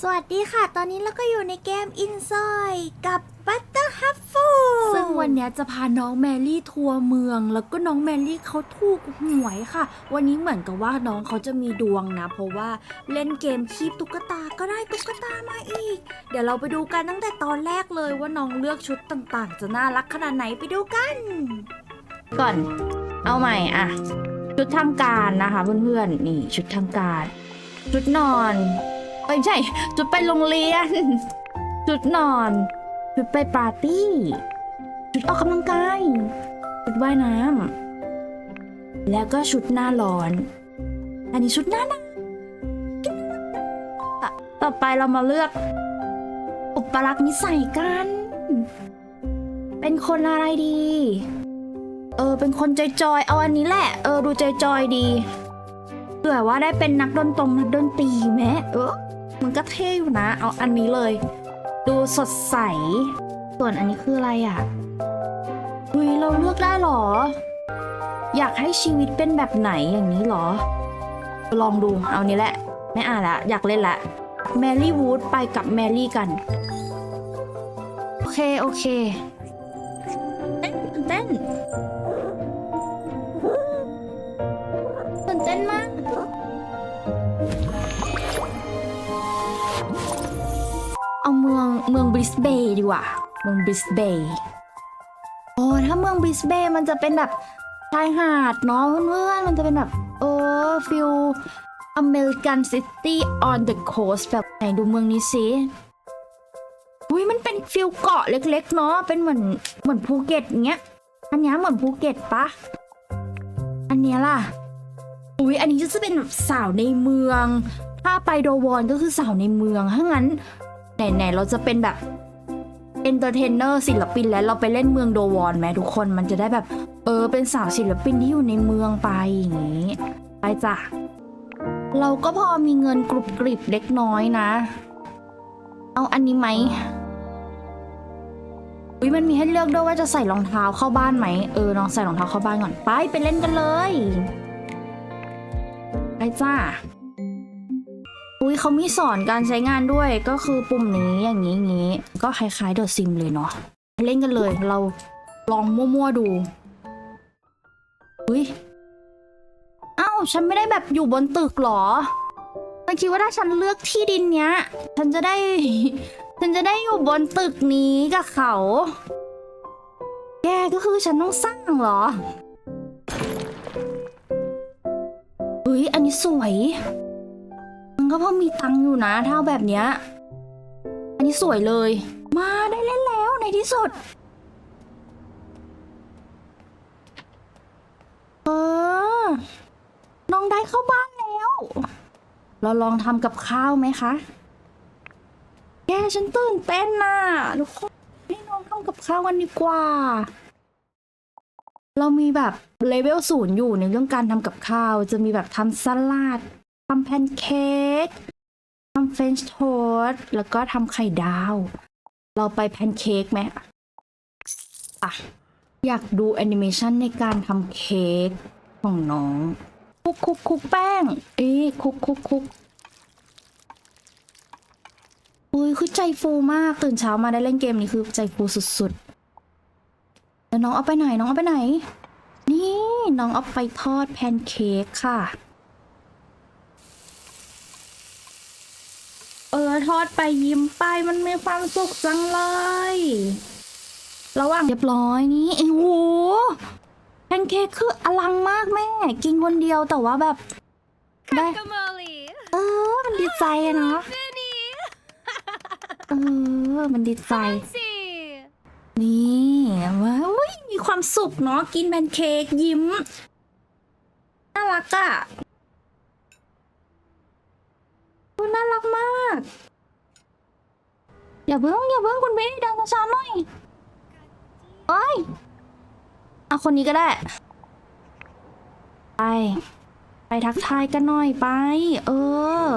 สวัสดีค่ะ ตอนนี้เราก็อยู่ในเกม Inside กับ Butter h u f f u ซึ่งวันเนี้ยจะพาน้องแมรี่ทัวร์เมือง แล้วก็น้องแมรี่เขาถูกหวยค่ะ วันนี้เหมือนกับว่าน้องเขาจะมีดวงนะ เพราะว่าเล่นเกมคีบตุ๊กตาก็ได้ตุ๊กตามาอีก เดี๋ยวเราไปดูกันตั้งแต่ตอนแรกเลยว่าน้องเลือกชุดต่างๆ จะน่ารักขนาดไหนไปดูกัน ก่อน เอาใหม่อะชุดทางการนะคะเพื่อนๆนี่ชุดทางการ ชุดนอนเอ้ย ไม่ใช่ชุดไปโรงเรียนชุดนอนชุดไปปาร์ตี้ชุดออกกำลังกายชุดว่ายน้ำ แล้วก็ชุดหน้าร้อน อันนี้ชุดหน้าหนาวต่อต่อไปเรามาเลือก อุปลักษณ์นิสัยกัน เป็นคนอะไรดี เออ เป็นคนจอยๆ เอาอันนี้แหละ เออ ดูจอยๆดีเผื่อว่าได้เป็นนักดนตรงนักดนตรีแม้เออ มันก็เท่อยู่นะ เอาอันนี้เลย ดูสดใส ส่วนอันนี้คืออะไรอะเฮ้ยเราเลือกได้เหรอ อยากให้ชีวิตเป็นแบบไหนอย่างนี้เหรอ ลองดูเอานี้แหละ ไม่อ่านละ อยากเล่นละแมรี่วูดไปกับแมรี่กัน โอเค โอเคเต้นเต้น เมืองบริสเบย์ดีกว่า เมืองบริสเบย์โอ้ถ้าเมืองบริสเบย์มันจะเป็นแบบชายหาดเนาะเพื่อนๆมันจะเป็นแบบเออฟิลอเมริกันซิตี้ออนเดอะโคสแบบไหนดูเมืองนี้สิอุ้ยมันเป็นฟิลเกาะเล็ก ๆ เนาะเป็นเหมือนเหมือนภูเก็ตอย่างเงี้ย อันนี้เหมือนภูเก็ตปะอันนี้ล่ะอุ้ยอันนี้จะเป็นแบบสาวในเมือง ถ้าไปโดวอนก็คือสาวในเมืองถ้างั้น ไหนๆเราจะเป็นแบบเอนเตอร์เทนเนอร์ศิลปินแล้วเราไปเล่นเมืองโดวอนไหมทุกคนมันจะได้แบบ เออ เป็นสาวศิลปินที่อยู่ในเมืองไปอย่างนี้ไปจ้ะเราก็พอมีเงินกรุบกริบเล็กน้อยนะ เอาอันนี้ไหมอุ้ยมันมีให้เลือกด้วยว่าจะใส่รองเท้าเข้าบ้านไหมเออลองใส่รองเท้าเข้าบ้านก่อนไปไปเล่นกันเลยไปจ้า อุ้ยเขามีสอนการใช้งานด้วยก็คือปุ่มนี้อย่างนี้อย่างนี้ ก็คล้ายๆเดอะซิมเลยเนาะเล่นกันเลยเราลองมั่วๆดูอุ้ยเอ้าฉันไม่ได้แบบอยู่บนตึกหรอฉันคิดว่าถ้าฉันเลือกที่ดินเนี้ย ฉันจะได้ ฉันจะได้อยู่บนตึกนี้กับเขา แกก็คือฉันต้องสร้างเหรอเฮ้ยอันนี้สวย ก็พอมีตังค์อยู่นะเท่าแบบเนี้ย อันนี้สวยเลย มาได้เล่นแล้วในที่สุด เออ น้องได้เข้าบ้านแล้ว เราลองทำกับข้าวไหมคะ แกฉันตื่นเต้นน่ะทุกคนให้น้องทำกับข้าวกันดีกว่า เรามีแบบเลเวลศูนย์อยู่ในเรื่องการทำกับข้าว จะมีแบบทำสลัดำแพนเค้กทำเฟรนช์โทสต์แล้วก็ทำไข่ดาว เราไปแพนเค้กไหมอะ อยากดูแอนิเมชันในการทำเค้กของน้อง คุกคุกคุกแป้ง เอ๊ะคุกคุกคุกอุ้ยคือใจฟูมากตื่นเช้ามาได้เล่นเกมนี้คือใจฟูสุดๆ แล้วน้องเอาไปไหนน้องเอาไปไหน นี่น้องเอาไปทอดแพนเค้กค่ะ เออทอดไปยิ้มไปมันมีความสุขจังเลย ระหว่างเรียบร้อยนี่โอ้โหแพนเค้กคืออลังมากแม่ กินคนเดียวแต่ว่าแบบ ได้ Guacamole! เออ มันดีใจอะเนาะ Vinny! เออ มันดีใจ See! นี่ว้าวอุ๊ยมีความสุขเนาะกินแพนเค้กยิ้มน่ารักอะ โอ้น่ารักมาก อย่าเพิ่งอย่าเพิ่งคุณเบสดังช้าๆหน่อยเอ้ยเอาคนนี้ก็ได้ ไป ไปทักทายกันหน่อยไป เออ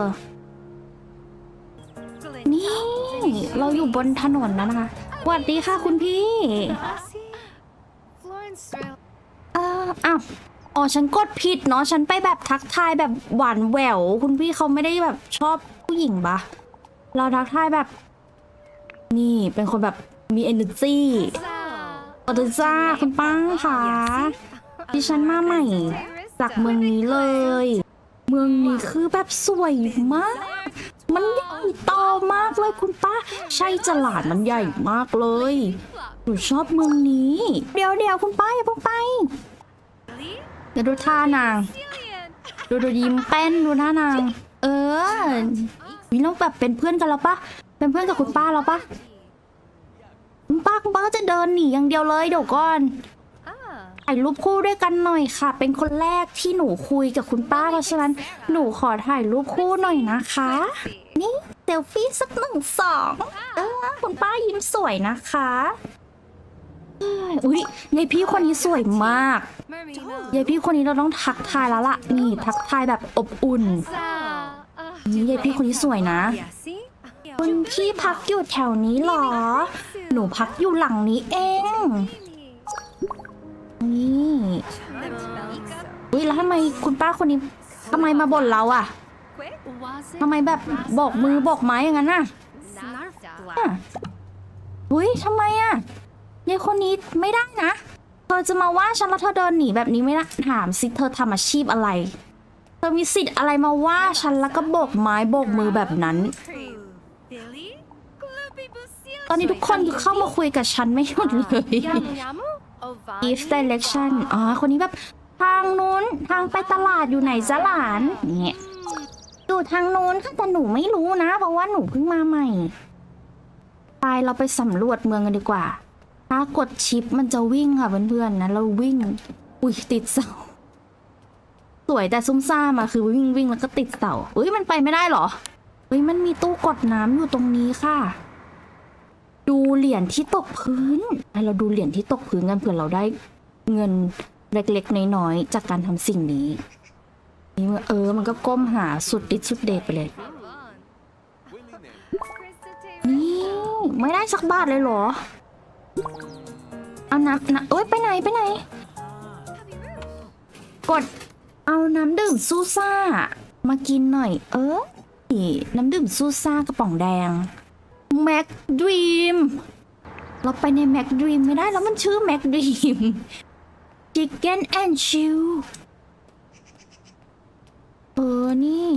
นี่ เราอยู่บนถนนแล้วนะคะสวัสดีค่ะคุณพี่ Florence style. เอออ้าว อ๋อฉันกดผิดเนาะฉันไปแบบทักทายแบบหวานแหววคุณพี่เขาไม่ได้แบบชอบผู้หญิงปะเราทักทายแบบ นี่เป็นคนแบบมี energy สวัสดีจ้าคุณป้าค่ะดิฉันมาใหม่ จากเมืองนี้เลย เมืองนี้คือแบบสวยมาก มันใหญ่โตมากเลยคุณป้า ใช่ตลาดมันใหญ่มากเลยหนูชอบเมืองนี้ เดี๋ยวเดี๋ยวคุณป้าอย่าเพิ่งไป ดี๋ยวดูท่านาง ดูดูยิ้มเป้นดูท่านาง เออวิเราแบบเป็นเพื่อนกันแล้วปะเป็นเพื่อนกับคุณป้าแล้วปะคุณป้าคุณป้าก็จะเดินหนีอย่างเดียวเลยเดี๋ยวก่อนถ่ายรูปคู่ด้วยกันหน่อยค่ะ เป็นคนแรกที่หนูคุยกับคุณป้าเพราะฉะนั้นหนูขอถ่ายรูปคู่หน่อยนะคะ นี่เซลฟี่สักหนึ่งสองเออคุณป้ายิ้มสวยนะคะ อ้ยอุ้ยยายพี่คนนี้สวยมากยายพี่คนนี้เราต้องทักทายแล้วล่ะนี่ทักทายแบบอบอุ่นนี่ยายพี่คนนี้สวยนะ คุณพี่พักอยู่แถวนี้เหรอ หนูพักอยู่หลังนี้เอง นี่อุ้ยแล้วทำไมคุณป้าคนนี้ทำไมมาบ่นเราอะทำไมแบบโบอกมือโบอกไม้อย่างนั้นน่ะอะอุ้ยทำไมอะ ยายคนนี้ไม่ได้นะ เธอจะมาว่าฉันแล้วเธอเดินหนีแบบนี้ไม่ได้ถามสิเธอทำอาชีพอะไร เธอมีสิทธิ์อะไรมาว่าฉันแล้วก็โบกไม้โบกมือแบบนั้น ตอนนี้ทุกคนเข้ามาคุยกับฉันไม่หยุดเลย if direction อ๋อ คนนี้แบบทางนู้นทางไปตลาดอยู่ไหนจ๊ะหลานเนี่ยอยู่ทางนู้นค่ะแต่หนูไม่รู้นะ เพราะว่าหนูเพิ่งมาใหม่ ไปเราไปสำรวจเมืองกันดีกว่า ถ้ากดชิปมันจะวิ่งค่ะเพื่อนๆนะเราวิ่ง อุ้ยติดเสา สวยแต่ซุ่มซ่ามอะคือวิ่งวิ่งแล้วก็ติดเสาอุ้ยมันไปไม่ได้เหรอเฮ้ยมันมีตู้กดน้ำอยู่ตรงนี้ค่ะ ดูเหรียญที่ตกพื้นให้เราดูเหรียญที่ตกพื้นกันเผื่อเราได้เงินเล็กๆน้อยๆจากการทำสิ่งนี้นี่เออ มันก็ก้มหาสุดดิสุดเดชไปเลย นี่ ไม่ได้สักบาทเลยเหรอ เอาน้ำนะเอ้ยไปไหนไปไหน กด เอาน้ำดื่มซูซ่า มากินหน่อย เออน้ำดื่มซูซ่ากระป๋องแดงแม็กดรีมเราไปในแม็กดรีมไม่ได้แล้วมันชื่อแม็กดรีม Chicken and Chill เออ นี่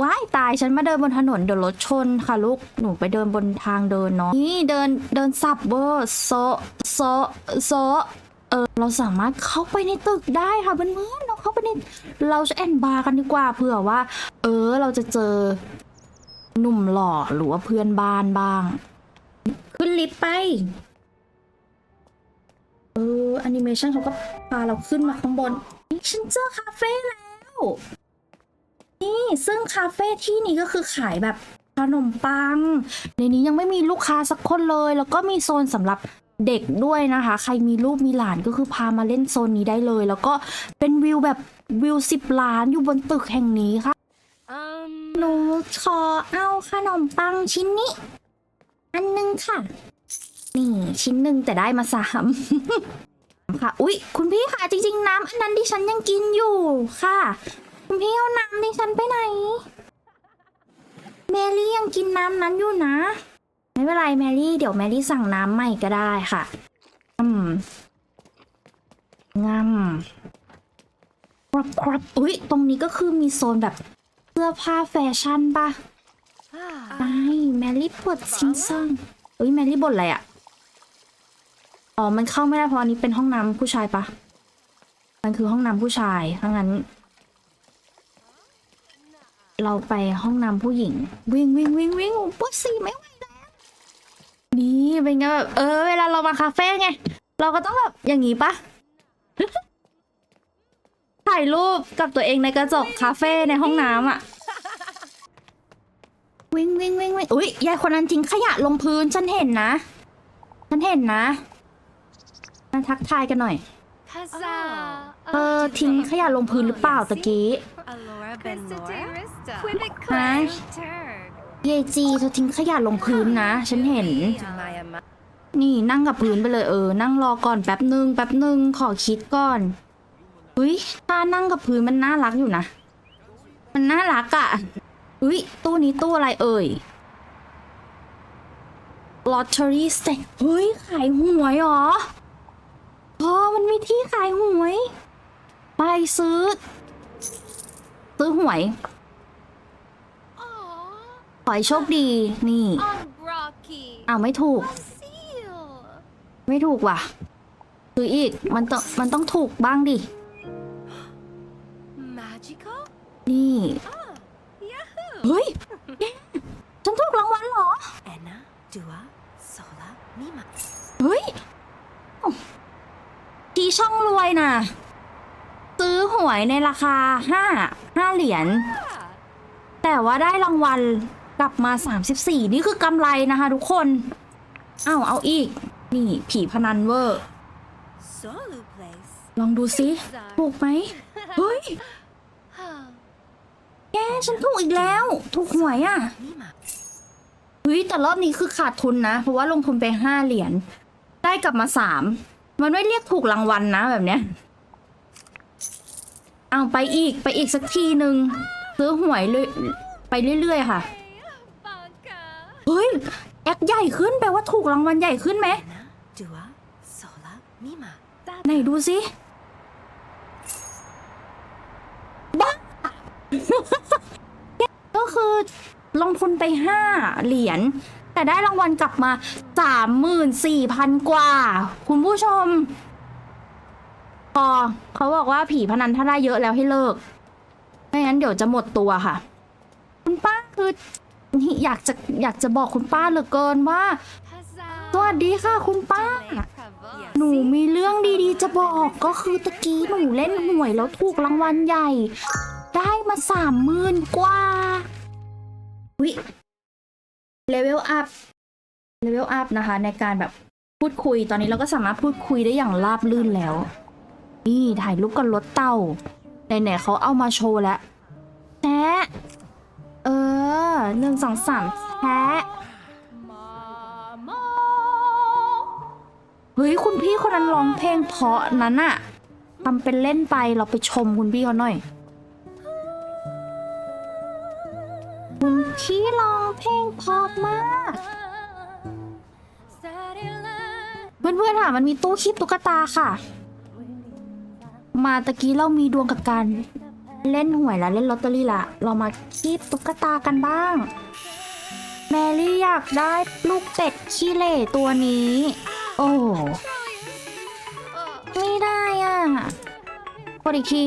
ว้ายตายฉันมาเดินบนถนนเดี๋ยวรถชนค่ะลูก หนูไปเดินบนทางเดินเนาะ นี่เดินเดินสับเบอร์โซโซโซเออเราสามารถเข้าไปในตึกได้ค่ะเพื่อนๆเราเข้าไปในเราจะแอนบาร์กันดีกว่าเผื่อว่า เออเราจะเจอหนุ่มหล่อหรือว่าเพื่อนบ้านบ้าง ขึ้นลิฟต์ไป เออแอนิเมชันเขาก็พาเราขึ้นมาข้างบนนี่ฉันเจอคาเฟ่แล้ว นี่ซึ่งคาเฟ่ที่นี้ก็คือขายแบบขนมปัง ในนี้ยังไม่มีลูกค้าสักคนเลย แล้วก็มีโซนสำหรับเด็กด้วยนะคะ ใครมีลูกมีหลานก็คือพามาเล่นโซนนี้ได้เลย แล้วก็เป็นวิวแบบวิวสิบล้านอยู่บนตึกแห่งนี้ค่ะหนูขอเอาขนมปังชิ้นนี้ อันหนึงค่ะ นี่ชิ้นหนึ่งแต่ได้มาสามค่ะ อุ๊ย คุณพี่ค่ะ จริง ๆ น้ำอันนั้นที่ฉันยังกินอยู่ค่ะ คุณพี่เอาน้ำที่ฉันไปไหน แมรี่ยังกินน้ำนั้นอยู่นะ ไม่เป็นไรแมรี่ เดี๋ยวแมรี่สั่งน้ำใหม่ก็ได้ค่ะอืมงำครับครับอุ๊ยตรงนี้ก็คือมีโซนแบบเสื้อผ้าแฟชั่นปะไปแมรี่ปวดซิงซ่องอุ๊ยแมรี่บ่นอะไรอะ อ๋อ มันเข้าไม่ได้เพราะอันนี้เป็นห้องน้ำผู้ชายปะมันคือห้องน้ำผู้ชายถ้างั้น เราไปห้องน้ำผู้หญิง วิ่งวิ่งวิ่งวิ่งปวดสีไม่ไหวแล้วนี่เป็นไงแบบเออ เวลาเรามาคาเฟ่ไง เราก็ต้องแบบอย่างนี้ปะถ่ายรูปกับตัวเองในกระจกคาเฟ่ในห้องน้ำอะวิ่งวิ่งวิ่งวิ่งอุ้ยยายคนนั้นทิ้งขยะลงพื้นฉันเห็นนะฉันเห็นนะมาทักทายกันหน่อยเออทิ้งขยะลงพื้นหรือเปล่าตะกี้ ฮะเยจีเธอทิ้งขยะลงพื้นนะ ฉันเห็น นี่นั่งกับพื้นไปเลยเออ นั่งรอก่อนแป๊บหนึ่งแป๊บหนึ่งขอคิดก่อนอุ้ยถ้านั่งกับพื้นมันน่ารักอยู่นะ มันน่ารักอะ่ะอุ้ยตู้นี้ตู้อะไรเอ่ยลอตเตอรี่สเตเฮ้ย ขายหวยเหรอพอมันมีที่ขายหวย ไปซื้อ ซื้อหวย ขอให้โชคดีนี่ Rocky. อ้าวไม่ถูก Seal. ไม่ถูกว่ะซื้ออีกมันต้องมันต้องถูกบ้างดิ Magical? นี่ Yahoo! เฮ้ยแกฉันถูกรางวัลเหรอ Enna, Dua, Sola, Mima. เฮ้ยทีช่องรวยน่ะซื้ อหวยในราคาห้าห้าเหรียญ แต่ว่าได้รางวัลกลับมา 34 นี่คือกำไรนะคะทุกคนอ้าวเอาอีก นี่ผีพนันเวอร์ ลองดูซิถูกไหม เฮ้ย แกฉันถูกอีกแล้ว ถูกหวยอะเฮ้ยแต่รอบนี้คือขาดทุนนะ เพราะว่าลงทุนไปห้าเหรียญ ได้กลับมาสาม มันไม่เรียกถูกรางวัลนะแบบเนี้ย เอาไปอีกไปอีกสักทีหนึ่งซื้อหวยเลยไปเรื่อยๆค่ะ เฮ้ย แอคใหญ่ขึ้นแปลว่าถูกรางวัลใหญ่ขึ้นไหมไหนดูสิบ้าก็คือลงทุนไปห้าเหรียญ แต่ได้รางวัลกลับมาสามหมื่นสี่พันกว่า คุณผู้ชม อเขาบอกว่าผีพนันถ้าได้เยอะแล้วให้เลิก ไม่งั้นเดี๋ยวจะหมดตัวค่ะ คุณป้าคือนี่อยากจะอยากจะบอกคุณป้าเหลือเกินว่า สวัสดีค่ะคุณป้า หนูมีเรื่องดีๆ จะบอกก็คือตะกี้หนูเล่นหวยแล้วถูกรางวัลใหญ่ ได้มาสามหมื่นกว่าวิเลเวลอัพเลเวลอัพนะคะ ในการแบบพูดคุยตอนนี้เราก็สามารถพูดคุยได้อย่างราบลื่นแล้ว นี่ถ่ายรูปกับรถเต่าไหนๆเขาเอามาโชว์แล้วแท้เออหนึ่งสองสามแท้เฮ้ยคุณพี่คนนั้นร้องเพลงเพราะนั้นอะทำเป็นเล่นไปเราไปชมคุณพี่เขาหน่อย คุณพี่ร้องเพลงเพราะมากเพื่อนๆค่ะมันมีตู้คีบตุ๊กตาค่ะ มาตะกี้เรามีดวงกับการเล่นหวยและเล่นลอตเตอรี่ละเรามาคีบตุ๊กตากันบ้าง แมรี่อยากได้ลูกเป็ดขี้เหร่ตัวนี้ โอ้ไม่ได้อะกดอีกที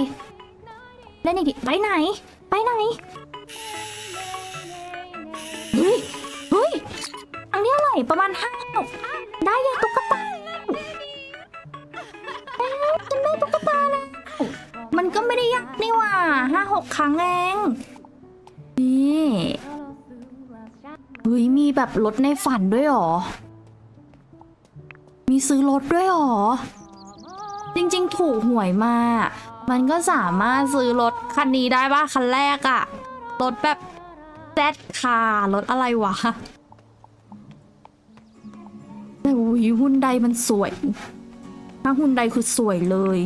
เล่นอีกทีไปไหน ไปไหนเฮ้ยเฮ้ยอันนี้อะไรประมาณห้า ก็ไม่ได้ยากนี่หว่าห้าหกครั้งเอง นี่เฮ้ยมีแบบรถในฝันด้วยหรอ มีซื้อรถด้วยหรอ จริงๆ ถูกหวยมา มันก็สามารถซื้อรถคันนี้ได้ป่ะ คันแรกอะรถแบบแซดคาร์รถอะไรวะแต่อุ้ยหุ่นใดมันสวย ถ้าหุ่นใดคือสวยเลย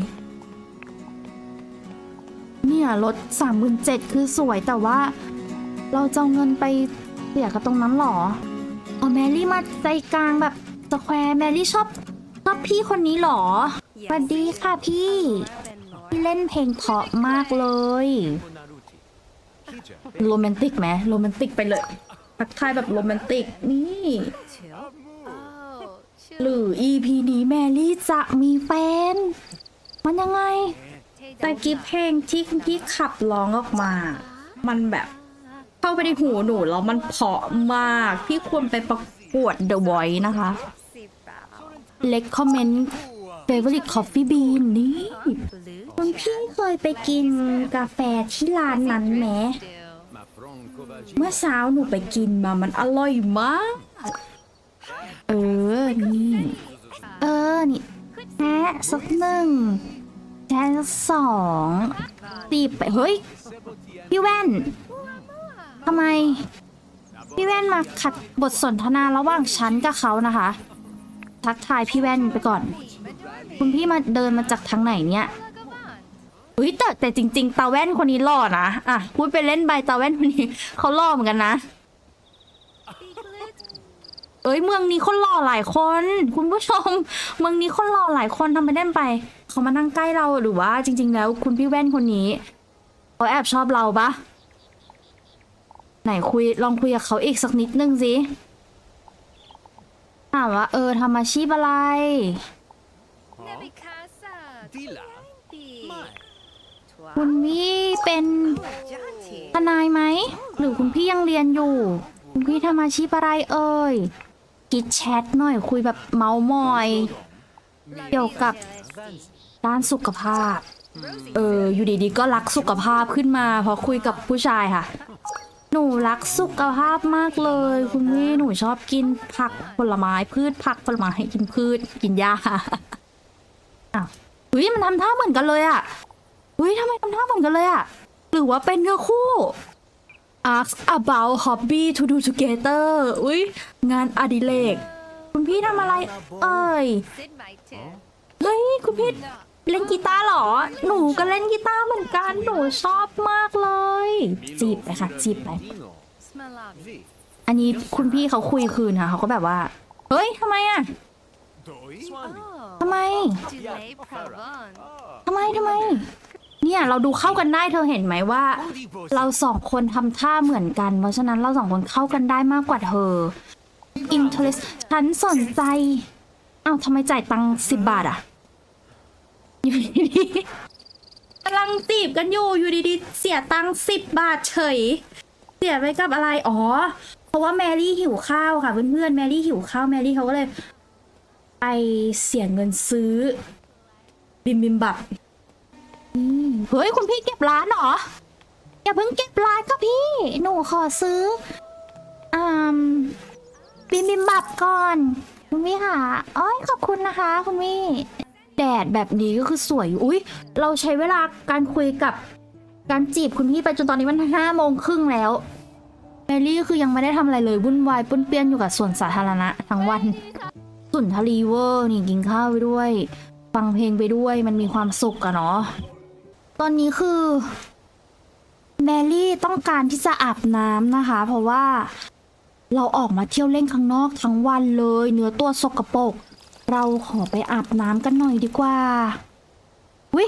เนี่ยรถสามหมื่นเจ็ดคือสวยแต่ว่า เราจะเอาเงินไปเสียกับตรงนั้นเหรออ๋อแมรี่มาใจกลางแบบสแควร์แมรี่ชอบชอบพี่คนนี้เหรอสวัสดีค่ะพี่พี่เล่นเพลงเพราะมากเลยโรแมนติกไหมโรแมนติกไปเลยทักทายแบบโรแมนติกนี่ Chill. Oh, chill. หรือ EP นี้แมรี่จะมีแฟน มันยังไง แต่กิฟเพลงที่คุณพี่ขับร้องออกมา มันแบบเข้าไปในหูหนูแล้วมันเพาะมาก พี่ควรไปประกวด The Voice นะคะเล็กคอมเมนต์ favorite coffee bean นี่คุณพี่เคยไปกินกาแฟที่ร้านนั้นไหมเมื่อเช้าหนูไปกินมามันอร่อยมาก เออ นี่ เออ นี่แพ้สักหนึ่ง แพ้สักสองตีไปเฮ้ย พี่แว่นทำไม พี่แว่นมาขัดบทสนทนาระหว่างฉันกับเขานะคะ ทักทายพี่แว่นไปก่อน คุณพี่มาเดินมาจากทางไหนเนี่ยเฮ้ยแต่แต่จริง ๆ ตาแว่นคนนี้หล่อนะอะพูดไปเล่นใบตาแว่นคนนี้เขาหล่อเหมือนกันนะ เอ้ยเมืองนี้คนหล่อหลายคน คุณผู้ชม เมืองนี้คนหล่อหลายคนทำไปเล่นไป เขามานั่งใกล้เราหรือว่าจริง ๆ แล้วคุณพี่แว่นคนนี้เขาแอบชอบเราปะไหนคุยลองคุยกับเขาอีกสักนิดนึงสิถามว่าเออทำอาชีพอะไร คุณพี่เป็นทนายไหม หรือคุณพี่ยังเรียนอยู่ คุณพี่ทำอาชีพอะไรเอ่ย คิดแชทหน่อยคุยแบบเมามอย เกี่ยวกับด้านสุขภาพ เออ อยู่ดีๆ ก็รักสุขภาพขึ้นมาพอคุยกับผู้ชายค่ะ หนูรักสุขภาพมากเลย คุณพี่หนูชอบกินผักผลไม้พืชผักผลไม้กินพืชกินหญ้าอ้าวเฮ้ยมันทำท่าเหมือนกันเลยอะเฮ้ยทำไมทำท่าเหมือนกันเลยอะ หรือว่าเป็นเนื้อคู่ ask about hobby to do together อุ้ยงานอดิเรกคุณพี่ทำอะไร เอ่ย เฮ้ย คุณพี่เล่นกีตาร์เหรอ หนูก็เล่นกีตาร์เหมือนกัน หนูชอบมากเลย จีบไปค่ะ จีบไป Dino. Smalavi. Vi. อันนี้คุณพี่เขาคุยคืนค่ะ เขาก็แบบว่า เฮ้ยทำไมอะทำไม ทำไม ทำไม เนี่ยเราดูเข้ากันได้เธอเห็นไหมว่า เราสองคนทำท่าเหมือนกัน เพราะฉะนั้นเราสองคนเข้ากันได้มากกว่าเธอ interest ฉันสนใจอ้าวทำไมจ่ายตังค์สิบบาทอะ อยู่ดีๆกำลังจีบกันอยู่อยู่ดีๆ เสียตังค์สิบบาทเฉย เสียไปกับอะไร อ๋อ เพราะว่าแมรี่หิวข้าวค่ะเพื่อนๆ แมรี่หิวข้าว แมรี่เขาก็เลย ไปเสียเงินซื้อ บิมบิมบับ เฮ้ยคุณพี่เก็บร้านเหรอ อย่าเพิ่งเก็บร้านก็พี่ หนูขอซื้ออืมบิมบิมบับก่อน คุณพี่ค่ะอ้อยขอบคุณนะคะ คุณพี่ แดดแบบนี้ก็คือสวยอยู่อุ้ยเราใช้เวลาการคุยกับการจีบคุณพี่ไปจนตอนนี้มันห้าโมงครึ่งแล้วแมรี่ก็คือยังไม่ได้ทำอะไรเลยวุ่นวายป้นเปี้ยนอยู่กับสวนสาธารณะทั้งวันสุนทรีเวอร์นี่กินข้าวไปด้วย ฟังเพลงไปด้วยมันมีความสุขอะเนาะ ตอนนี้คือแมรี่ต้องการที่จะอาบน้ำนะคะ เพราะว่าเราออกมาเที่ยวเล่นข้างนอกทั้งวันเลย เนื้อตัวสกปรกเราขอไปอาบน้ำกันหน่อยดีกว่าวิ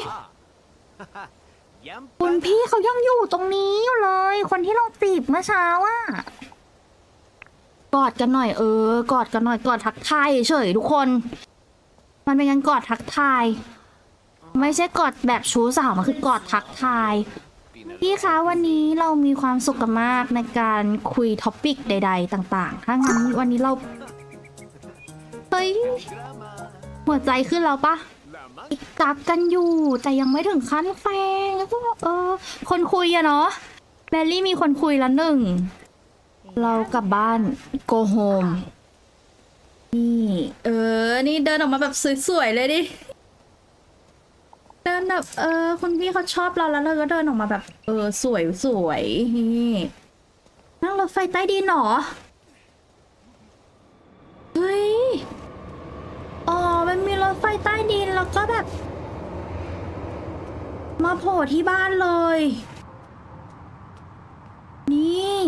คุณพี่เขายังอยู่ตรงนี้อยู่เลย คนที่เราจีบเมื่อเช้าอะกอดกันหน่อยเออ กอดกันหน่อยกอดทักทายเฉยทุกคน มันเป็นการกอดทักทาย ไม่ใช่กอดแบบชู้สาวมันคือกอดทักทาย พี่คะวันนี้เรามีความสุขกันมากในการคุยท็อปิกใด ๆ ต่าง ๆ ถ้างั้นวันนี้เรา เฮ้ย หัวใจขึ้นแล้วปะ Lama. กักกันอยู่ แต่ยังไม่ถึงขั้นแฟนแล้วก็เออ คนคุยอะเนาะแบลลี่มีคนคุยและหนึ่ง เรากลับบ้าน go home นี่ เออ นี่เดินออกมาแบบสวยๆเลยดิ นแบบ เออคุณพี่เขาชอบเราแล้วเราก็เดินออกมาแบบ เออ สวยสวยนี่นั่งรถไฟใต้ดินเหรอ เฮ้ย อ๋อ มันมีรถไฟใต้ดินแล้วก็แบบ มาโผล่ที่บ้านเลย นี่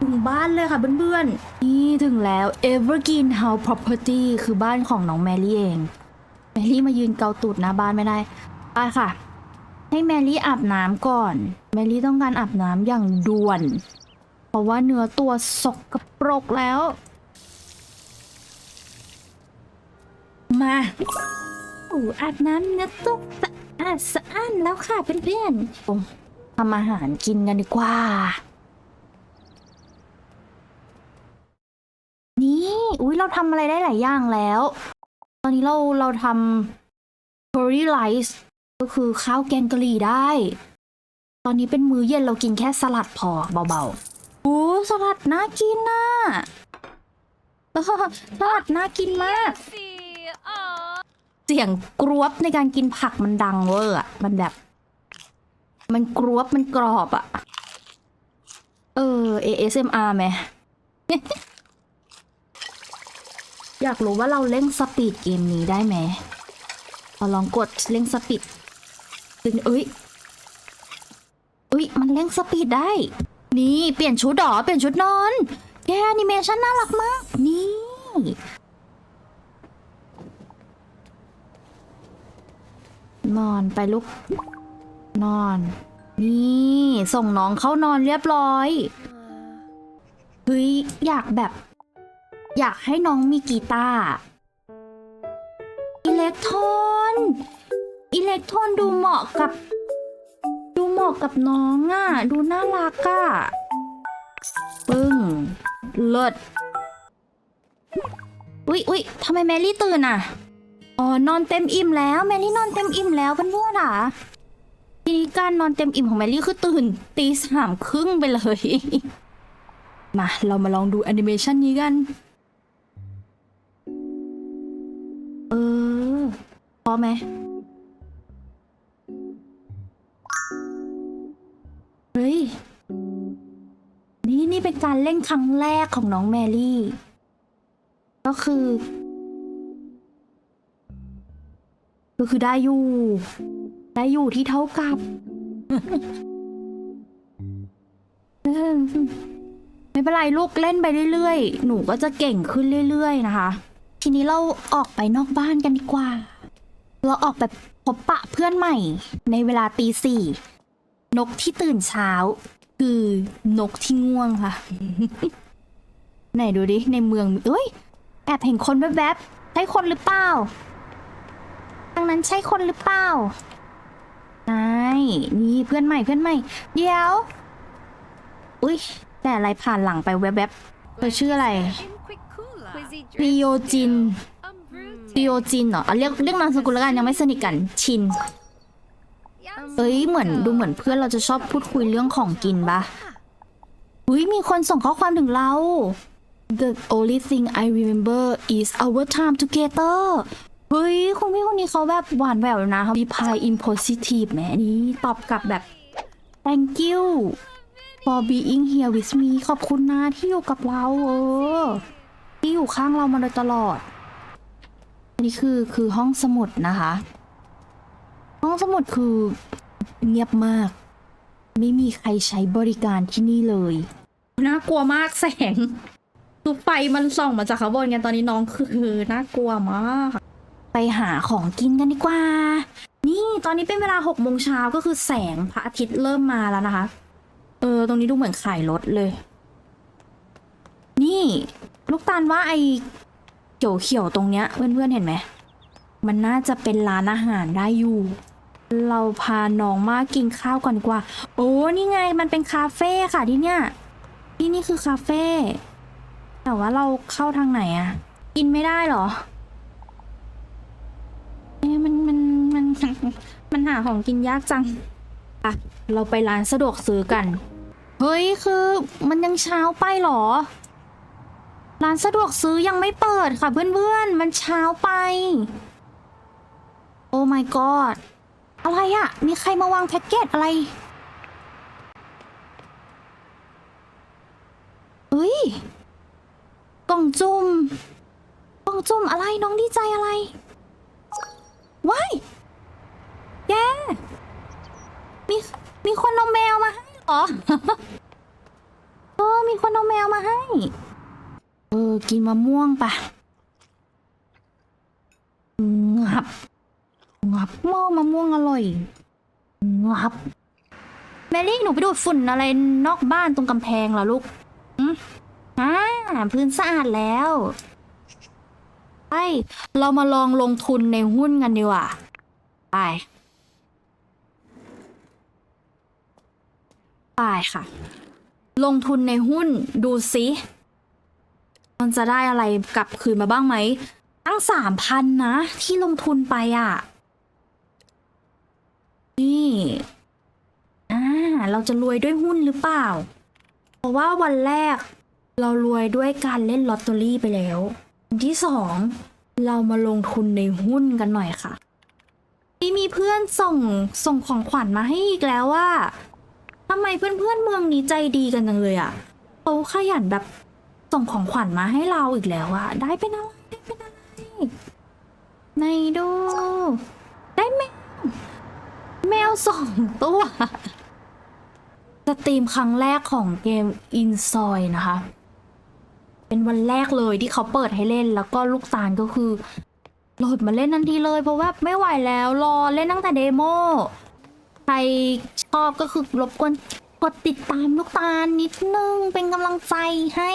ถึงบ้านเลยค่ะเพื่อนๆ นี่ถึงแล้ว Evergreen House Property คือบ้านของน้องแมรี่เอง แมรี่มายืนเกาตูดหน้าบ้านไม่ได้ไปค่ะ ให้แมรี่อาบน้ำก่อน แมรี่ต้องการอาบน้ำอย่างด่วน เพราะว่าเนื้อตัวสกกระปรกแล้ว มาอูอาบน้ำเนื้อตัวสะอาดสะอ้านแล้วค่ะเพื่อนๆทำอาหารกินกันดีกว่า นี่ อุ้ยเราทำอะไรได้หลายอย่างแล้ว ตอนนี้เราเราทำ curry rice ก็คือข้าวแกงกะหรี่ได้ ตอนนี้เป็นมื้อเย็นเรากินแค่สลัดพอเบาๆโอ้สลัดน่ากินน่ะเออสลัดน่ากินมาก เสียงกรวบในการกินผักมันดังเวอร์อะมันแบบ มันกรวบมันกรอบอะเออ ASMR ไหม อยากรู้ว่าเราเล่นสปีดเกมนี้ได้ไหมเราลองกดเล่นสปีดดึงเอ้ยเอ้ยมันเล่นสปีดได้ นี่เปลี่ยนชุดดอเปลี่ยนชุดนอน แกแอนิเมชันน่ารักมาก นี่นอนไปลุกนอน นี่ส่งน้องเข้านอนเรียบร้อยเฮ้ยอยากแบบ อยากให้น้องมีกีตาร์อิเล็กโทนอิเล็กโทนดูเหมาะกับ ดูเหมาะกับน้องอะ ดูน่ารักอะปึ้งเลิศอุ๊ยอุ๊ยทำไมแมรี่ตื่นอะ อ๋อ นอนเต็มอิ่มแล้ว แมรี่นอนเต็มอิ่มแล้วเพื่อนๆอะทีนี้การนอนเต็มอิ่มของแมรี่คือตื่นตีสามครึ่งไปเลย มา เรามาลองดูแอนิเมชันนี้กัน ออ พอไหม เฮ้ย นี่นี่เป็นการเล่นครั้งแรกของน้องแมรี่ ก็คือ ก็คือได้อยู่ ได้อยู่ที่เท่ากับ ไม่เป็นไรลูกเล่นไปเรื่อยๆ หนูก็จะเก่งขึ้นเรื่อยๆนะคะ ทีนี้เราออกไปนอกบ้านกันดีกว่า เราออกแบบพบปะเพื่อนใหม่ ในเวลาตีสี่ นกที่ตื่นเช้า คือนกที่ง่วงค่ะ ไหนดูดิ ในเมือง เอ้ย แอบเห็นคนแวบๆใช่คนหรือเปล่าทางนั้นใช่คนหรือเปล่าใช่นี่เพื่อนใหม่เพื่อนใหม่ เดี๋ยว อุ้ยแต่อะไรผ่านหลังไปแวบๆเธอชื่ออะไร Inquicula. Quizzy ปริโอจิน Umbruti. ปริโอจินเหรอเอาเรียกเรียกนามสกุลแล้วกันยังไม่สนิทกัน ชิน เอ้ยเหมือนดูเหมือนเพื่อนเราจะชอบพูดคุยเรื่องของกินปะอุ้ยมีคนส่งข้อความถึงเรา The only thing I remember is our time together เฮ้ยคุณพี่คนนี้เขาแบบหวานแหววนะเขา reply in positive แหมนี้ตอบกลับแบบ thank you for being here with me ขอบคุณนะที่อยู่กับเราเออ ที่อยู่ข้างเรามาโดยตลอดอันนี้คือคือห้องสมุดนะคะ ห้องสมุดคือเงียบมาก ไม่มีใครใช้บริการที่นี่เลยน่ากลัวมากแสงคือไฟมันส่องมาจากข้างบนกันตอนนี้น้องคือน่ากลัวมากไปหาของกินกันดีกว่า นี่ตอนนี้เป็นเวลาหกโมงเช้าก็คือแสงพระอาทิตย์เริ่มมาแล้วนะคะ เออ ตรงนี้ดูเหมือนขายรถเลย นี่ ลูกตาลว่าไอเขียวๆตรงเนี้ยเพื่อนๆเห็นไหม มันน่าจะเป็นร้านอาหารได้อยู่ เราพาน้องมากินข้าวก่อนดีกว่า โอ้นี่ไงมันเป็นคาเฟ่ค่ะที่เนี่ยที่นี่คือคาเฟ่แต่ว่าเราเข้าทางไหนอะกินไม่ได้หรอเอ๊ะมันมันมันมันหาของกินยากจังอะเราไปร้านสะดวกซื้อกัน เฮ้ยคือมันยังเช้าไปหรอ ร้านสะดวกซื้อยังไม่เปิดค่ะเพื่อนๆ มันเช้าไป โอ้ my god อะไรอะมีใครมาวางแพ็กเกจอะไรเฮ้ย กล่องจุ่ม กล่องจุ่มอะไรน้องดีใจอะไร ว้ายแกมี มีคนเอาแมวมาให้เหรอ เออ มีคนเอาแมวมาให้ ออ กินมะม่วงปะงับงับมอมะม่วงอร่อยงับแมรี่หนูไปดูดฝุ่นอะไรนอกบ้านตรงกำแพงเหรอลูกอืมอ่าพื้นสะอาดแล้วไปเรามาลองลงทุนในหุ้นกันดีกว่า ไป ไปค่ะ ลงทุนในหุ้นดูสิ มันจะได้อะไรกลับคืนมาบ้างไหม ตั้งสามพันนะ ที่ลงทุนไปอะ นี่อ่าเราจะรวยด้วยหุ้นหรือเปล่า เพราะว่าวันแรก เรารวยด้วยการเล่นลอตเตอรี่ไปแล้วที่สองเรามาลงทุนในหุ้นกันหน่อยค่ะที่มีเพื่อนส่งส่งของขวัญมาให้อีกแล้วว่าทำไมเพื่อนๆเมืองนี้ใจดีกันจังเลยอะเขาขยันแบบ ส่งของขวัญมาให้เราอีกแล้วอะได้เป็นอะไรได้เป็นอะไรไหนดู ได้แมวแมวสองตัวสตรีมครั้งแรกของเกม i n s o y นะคะ เป็นวันแรกเลยที่เขาเปิดให้เล่นแล้วก็ลูกตาลก็คือโหลดมาเล่นทันทีเลย เพราะว่าไม่ไหวแล้วรอเล่นตั้งแต่เดโมใครชอบก็คือรบกวน กดติดตามลูกตาลนิดนึง เป็นกำลังใจให้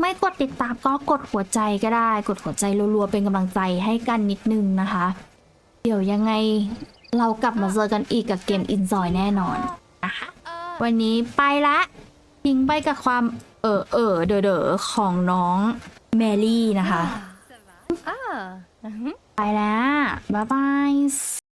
ไม่กดติดตามก็กดหัวใจก็ได้ กดหัวใจรัวๆเป็นกำลังใจให้กันนิดนึงนะคะ เดี๋ยวยังไงเรากลับมาเจอกันอีกกับเกมอินซอยแน่นอนนะคะวันนี้ไปละทิ้งไปกับความเออเออเดอเดอของน้องแมรี่นะคะ Ah. ไปแล้ว บ๊ายบาย